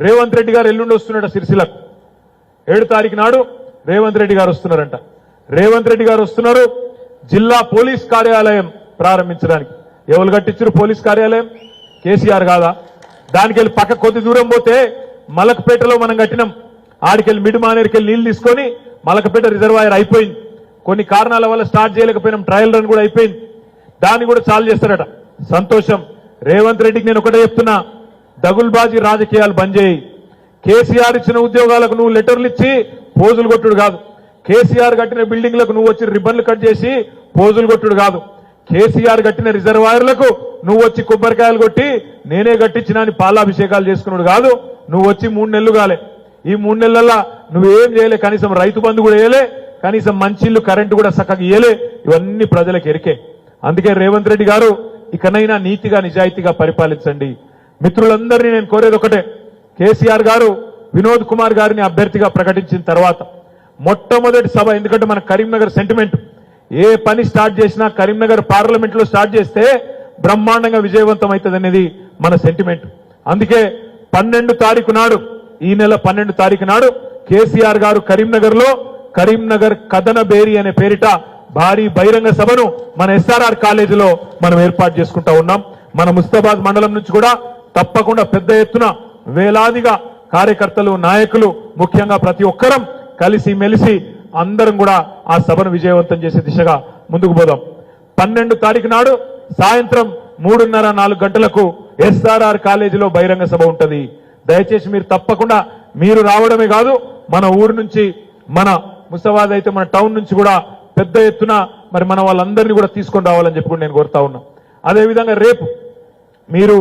రేవంత్ రెడ్డి గారు ఎల్లుండి వస్తున్నాడు సిరిసిలకు ఏడు తారీఖు నాడు రేవంత్ రెడ్డి గారు వస్తున్నారంట. రేవంత్ రెడ్డి గారు వస్తున్నారు. జిల్లా పోలీస్ కార్యాలయం ప్రారంభించడానికి. ఎవరు కట్టించారు పోలీస్ కార్యాలయం? కేసీఆర్ కాదా? దానికి వెళ్ళి పక్క కొద్ది దూరం పోతే మలకపేటలో మనం కట్టినాం. ఆడికెళ్ళి మిడ్ మానేరికెళ్ళి నీళ్ళు తీసుకొని మలకపేట రిజర్వాయర్ అయిపోయింది. కొన్ని కారణాల వల్ల స్టార్ట్ చేయలేకపోయినాం. ట్రయల్ రన్ కూడా అయిపోయింది. దాన్ని కూడా చాలు చేస్తారట. సంతోషం. రేవంత్ రెడ్డికి నేను ఒకటే చెప్తున్నా. దగుల్బాజీ రాజకీయాలు బంద్ చేయి. కేసీఆర్ ఇచ్చిన ఉద్యోగాలకు నువ్వు లెటర్లు ఇచ్చి పోజులు కొట్టుడు కాదు. కేసీఆర్ కట్టిన బిల్డింగ్లకు నువ్వు వచ్చి రిబ్బన్లు కట్ చేసి పోజులు కొట్టుడు కాదు. కేసీఆర్ కట్టిన రిజర్వాయర్లకు నువ్వు వచ్చి కొబ్బరికాయలు కొట్టి నేనే కట్టించిన అని పాలాభిషేకాలు చేసుకున్నాడు కాదు. నువ్వు వచ్చి మూడు నెలలు కాలే. ఈ మూడు నెలల్లో నువ్వేం చేయలే? కనీసం రైతు బంధు కూడా వేయలే. కనీసం మంచిళ్ళు కరెంటు కూడా చక్కగా ఇయ్యలే. ఇవన్నీ ప్రజలకు ఎరికే. అందుకే రేవంత్ రెడ్డి గారు ఇకనైనా నీతిగా నిజాయితీగా పరిపాలించండి. మిత్రులందరినీ నేను కోరేది ఒకటే. కేసీఆర్ గారు వినోద్ కుమార్ గారిని అభ్యర్థిగా ప్రకటించిన తర్వాత మొట్టమొదటి సభ ఎందుకంటే మన కరీంనగర్ సెంటిమెంట్ ఏ పని స్టార్ట్ చేసినా కరీంనగర్ పార్లమెంట్లో స్టార్ట్ చేస్తే బ్రహ్మాండంగా విజయవంతం అవుతుంది అనేది మన సెంటిమెంట్ అందుకే పన్నెండు తారీఖు నాడు ఈ నెల పన్నెండు తారీఖు నాడు కేసీఆర్ గారు కరీంనగర్లో కరీంనగర్ కథన బేరి అనే పేరిట భారీ బహిరంగ సభను మన ఎస్ఆర్ఆర్ కాలేజీలో మనం ఏర్పాటు చేసుకుంటా ఉన్నాం. మన ముస్తాబాద్ మండలం నుంచి కూడా తప్పకుండా పెద్ద ఎత్తున వేలాదిగా కార్యకర్తలు నాయకులు ముఖ్యంగా ప్రతి ఒక్కరం కలిసి మెలిసి అందరం కూడా ఆ సభను విజయవంతం చేసే దిశగా ముందుకు పోదాం. పన్నెండు తారీఖు నాడు సాయంత్రం మూడున్నర నాలుగు గంటలకు ఎస్ఆర్ఆర్ కాలేజీలో బహిరంగ సభ ఉంటుంది. దయచేసి మీరు తప్పకుండా మీరు రావడమే కాదు మన ఊరు నుంచి మన ముసవాద్ అయితే మన టౌన్ నుంచి కూడా పెద్ద ఎత్తున మరి మన వాళ్ళందరినీ కూడా తీసుకొని రావాలని చెప్పి నేను కోరుతా ఉన్నా. అదేవిధంగా రేపు మీరు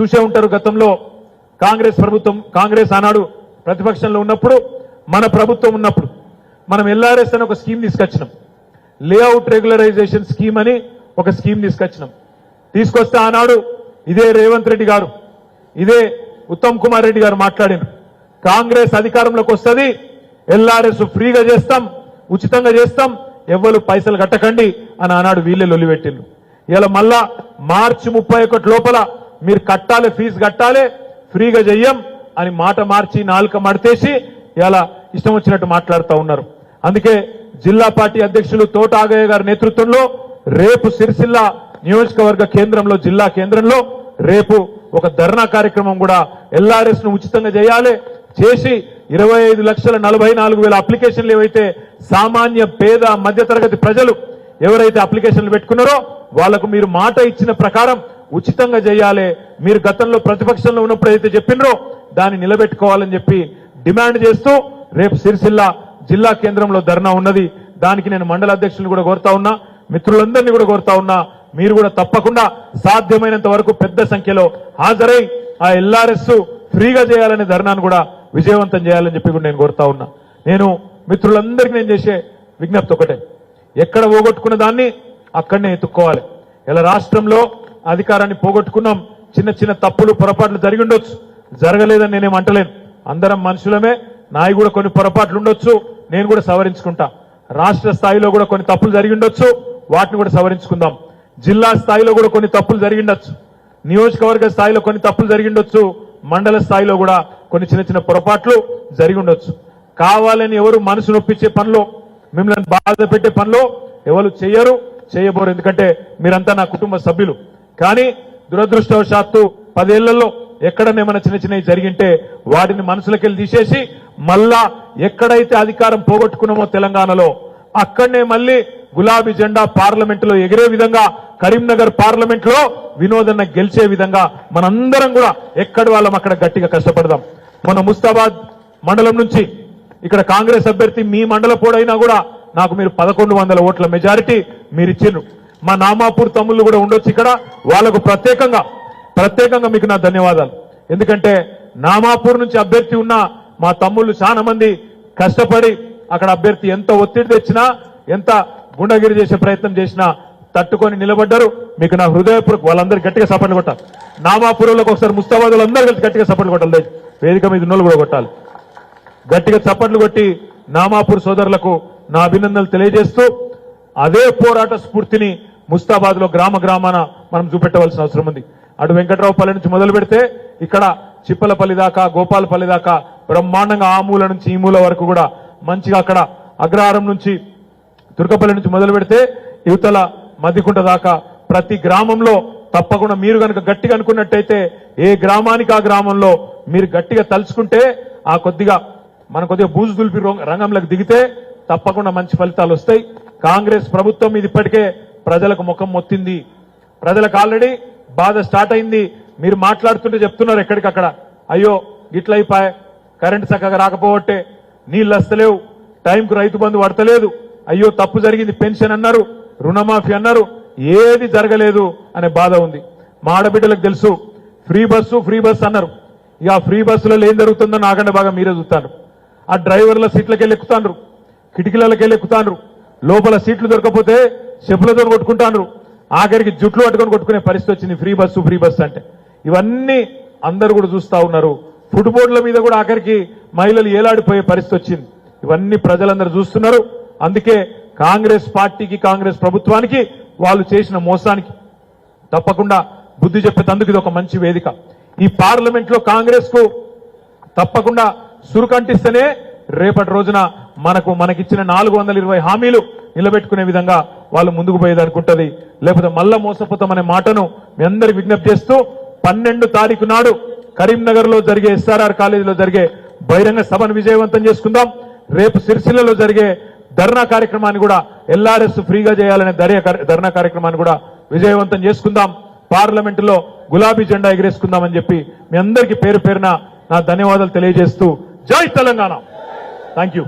చూసే ఉంటారు గతంలో కాంగ్రెస్ ప్రభుత్వం కాంగ్రెస్ ఆనాడు ప్రతిపక్షంలో ఉన్నప్పుడు మన ప్రభుత్వం ఉన్నప్పుడు. మనం ఎల్ఆర్ఎస్ అని ఒక స్కీమ్ తీసుకొచ్చినాం. లేఅవుట్ రెగ్యులరైజేషన్ స్కీమ్ అని ఒక స్కీమ్ తీసుకొచ్చినాం. తీసుకొస్తే ఆనాడు ఇదే రేవంత్ రెడ్డి గారు ఇదే ఉత్తమ్ కుమార్ రెడ్డి గారు మాట్లాడారు కాంగ్రెస్ అధికారంలోకి వస్తుంది ఎల్ఆర్ఎస్ ఫ్రీగా చేస్తాం ఉచితంగా చేస్తాం ఎవ్వరు పైసలు కట్టకండి అని ఆనాడు వీళ్ళే లొల్లిపెట్టిండ్రు. ఇలా మళ్ళా మార్చి ముప్పై ఒకటి లోపల మీరు కట్టాలి ఫీజు కట్టాలి ఫ్రీగా చెయ్యం అని మాట మార్చి నాలుక మడితేసి ఇలా ఇష్టం వచ్చినట్టు మాట్లాడుతూ ఉన్నారు. అందుకే జిల్లా పార్టీ అధ్యక్షులు తోట ఆగయ్య గారి నేతృత్వంలో రేపు సిరిసిల్ల నియోజకవర్గ కేంద్రంలో జిల్లా కేంద్రంలో రేపు ఒక ధర్నా కార్యక్రమం కూడా ఎల్ఆర్ఎస్ను ఉచితంగా చేయాలి. చేసి ఇరవై ఐదు లక్షల నలభై నాలుగు వేల అప్లికేషన్లు ఏవైతే సామాన్య పేద మధ్యతరగతి ప్రజలు ఎవరైతే అప్లికేషన్లు పెట్టుకున్నారో వాళ్ళకు మీరు మాట ఇచ్చిన ప్రకారం ఉచితంగా చేయాలి. మీరు గతంలో ప్రతిపక్షంలో ఉన్నప్పుడు అయితే చెప్పినరో దాన్ని నిలబెట్టుకోవాలని చెప్పి డిమాండ్ చేస్తూ రేపు సిరిసిల్ల జిల్లా కేంద్రంలో ధర్నా ఉన్నది. దానికి నేను మండల అధ్యక్షులను కూడా కోరుతా ఉన్నా మిత్రులందరినీ కూడా కోరుతా ఉన్నా మీరు కూడా తప్పకుండా సాధ్యమైనంత వరకు పెద్ద సంఖ్యలో హాజరై ఆ ఎల్ఆర్ఎస్ ఫ్రీగా చేయాలనే ధర్నాను కూడా విజయవంతం చేయాలని చెప్పి కూడా నేను కోరుతా ఉన్నా. నేను మిత్రులందరికీ నేను చేసే విజ్ఞప్తి ఒకటే. ఎక్కడ పోగొట్టుకున్న దాన్ని అక్కడనే ఎత్తుక్కోవాలి. ఇలా రాష్ట్రంలో అధికారాన్ని పోగొట్టుకున్నాం. చిన్న చిన్న తప్పులు పొరపాట్లు జరిగి ఉండొచ్చు. జరగలేదని నేనేం అంటలేను. అందరం మనుషులమే. నాయి కూడా కొన్ని పొరపాట్లు ఉండొచ్చు. నేను కూడా సవరించుకుంటా. రాష్ట్ర స్థాయిలో కూడా కొన్ని తప్పులు జరిగి ఉండొచ్చు. వాటిని కూడా సవరించుకుందాం. జిల్లా స్థాయిలో కూడా కొన్ని తప్పులు జరిగిండొచ్చు నియోజకవర్గ స్థాయిలో కొన్ని తప్పులు జరిగిండొచ్చు మండల స్థాయిలో కూడా కొన్ని చిన్న చిన్న పొరపాట్లు జరిగి ఉండొచ్చు. కావాలని ఎవరు మనసు నొప్పించే పనిలో మిమ్మల్ని బాధ పెట్టే పనిలో ఎవరు చేయరు చేయబోరు. ఎందుకంటే మీరంతా నా కుటుంబ సభ్యులు. కానీ దురదృష్టవశాత్తు పదేళ్ళలో ఎక్కడనేమైనా చిన్న చిన్నవి జరిగింటే వాటిని మనసులకెళ్ళి తీసేసి మళ్ళా ఎక్కడైతే అధికారం పోగొట్టుకున్నామో తెలంగాణలో అక్కడనే మళ్ళీ గులాబీ జెండా పార్లమెంట్లో ఎగిరే విధంగా కరీంనగర్ పార్లమెంట్లో వినోదన్న గెలిచే విధంగా మనందరం కూడా ఎక్కడి వాళ్ళం అక్కడ గట్టిగా కష్టపడదాం. మన ముస్తాబాద్ మండలం నుంచి ఇక్కడ కాంగ్రెస్ అభ్యర్థి మీ మండల పోడైనా కూడా నాకు మీరు పదకొండు వందల ఓట్ల మెజారిటీ మీరు ఇచ్చిండ్రు మా నామాపూర్ తమ్ముళ్ళు కూడా ఉండొచ్చు ఇక్కడ. వాళ్ళకు ప్రత్యేకంగా ప్రత్యేకంగా మీకు నా ధన్యవాదాలు. ఎందుకంటే నామాపూర్ నుంచి అభ్యర్థి ఉన్న మా తమ్ముళ్ళు చాలా మంది కష్టపడి అక్కడ అభ్యర్థి ఎంత ఒత్తిడి తెచ్చినా ఎంత గుండగిరి చేసే ప్రయత్నం చేసినా తట్టుకొని నిలబడ్డారు. మీకు నా హృదయపూర్వక వాళ్ళందరూ గట్టిగా సపట్లు కొట్టాలి. నామాపూర్లకు ఒకసారి ముస్తాబాదులు అందరూ కలిసి గట్టిగా సపట్లు కొట్టాలి. వేదిక మీద ఉన్నోళ్ళు కూడా కొట్టాలి. గట్టిగా చప్పట్లు కొట్టి నామాపూర్ సోదరులకు నా అభినందనలు తెలియజేస్తూ అదే పోరాట స్ఫూర్తిని ముస్తాబాద్లో గ్రామ గ్రామాన మనం చూపెట్టవలసిన అవసరం ఉంది. అటు వెంకట్రావుపల్లి నుంచి మొదలు పెడితే ఇక్కడ చిప్పలపల్లి దాకా గోపాలపల్లి దాకా బ్రహ్మాండంగా ఆ మూల నుంచి ఈ మూల వరకు కూడా మంచిగా అక్కడ అగ్రహారం నుంచి దుర్గపల్లి నుంచి మొదలు పెడితే యువతల మద్దికుంట దాకా ప్రతి గ్రామంలో తప్పకుండా మీరు కనుక గట్టిగా అనుకున్నట్టయితే ఏ గ్రామానికి ఆ గ్రామంలో మీరు గట్టిగా తలుచుకుంటే ఆ కొద్దిగా మన కొద్దిగా బూజు దులిపి రంగంలోకి దిగితే తప్పకుండా మంచి ఫలితాలు వస్తాయి. కాంగ్రెస్ ప్రభుత్వం ఇది ఇప్పటికే ప్రజలకు ముఖం మొత్తింది. ప్రజలకు ఆల్రెడీ బాధ స్టార్ట్ అయింది. మీరు మాట్లాడుతుంటే చెప్తున్నారు ఎక్కడికక్కడ. అయ్యో ఇట్లా కరెంట్ చక్కగా రాకపోవట్టే. నీళ్ళు వస్తలేవు టైంకు రైతు బంధు పడతలేదు. అయ్యో తప్పు జరిగింది. పెన్షన్ అన్నారు. రుణమాఫీ అన్నారు. ఏది జరగలేదు అనే బాధ ఉంది. మా ఆడబిడ్డలకు తెలుసు. ఫ్రీ బస్సు ఫ్రీ బస్సు అన్నారు. ఇక ఫ్రీ బస్సులలో ఏం జరుగుతుందో నాకంటే బాగా మీరే చూస్తారు ఆ డ్రైవర్ల సీట్లకి వెళ్ళి ఎక్కుతాండ్రు. కిటికీలకి వెళ్ళి ఎక్కుతాండ్రు. లోపల సీట్లు దొరకపోతే చెప్పులతో కొట్టుకుంటాండ్రు. ఆఖరికి జుట్లు పట్టుకొని కొట్టుకునే పరిస్థితి వచ్చింది. ఫ్రీ బస్సు ఫ్రీ బస్సు అంటే. ఇవన్నీ అందరు కూడా చూస్తా ఉన్నారు. ఫుట్బోర్డుల మీద కూడా ఆఖరికి మహిళలు ఏలాడిపోయే పరిస్థితి వచ్చింది. ఇవన్నీ ప్రజలందరూ చూస్తున్నారు. అందుకే కాంగ్రెస్ పార్టీకి కాంగ్రెస్ ప్రభుత్వానికి వాళ్ళు చేసిన మోసానికి తప్పకుండా బుద్ధి చెప్పేందుకు ఇది ఒక మంచి వేదిక. ఈ పార్లమెంట్లో కాంగ్రెస్కు తప్పకుండా సురుకంటిస్తేనే రేపటి రోజున మనకు మనకిచ్చిన నాలుగు వందల ఇరవై హామీలు నిలబెట్టుకునే విధంగా వాళ్ళు ముందుకు పోయేదనుకుంటుంది. లేకపోతే మళ్ళా మోసపోతామనే మాటను మీ అందరికి విజ్ఞప్తి చేస్తూ పన్నెండు తారీఖు నాడు కరీంనగర్లో జరిగే ఎస్ఆర్ఆర్ కాలేజీలో జరిగే బహిరంగ సభను విజయవంతం చేసుకుందాం. రేపు సిరిసిల్లలో జరిగే ధర్నా కార్యక్రమాన్ని కూడా ఎల్ఆర్ఎస్ ఫ్రీగా చేయాలనే ధర్య ధర్నా కార్యక్రమాన్ని కూడా విజయవంతం చేసుకుందాం. పార్లమెంటులో గులాబీ జెండా ఎగిరేసుకుందామని చెప్పి మీ అందరికీ పేరు పేరున నా ధన్యవాదాలు తెలియజేస్తూ జై తెలంగాణ. Thank you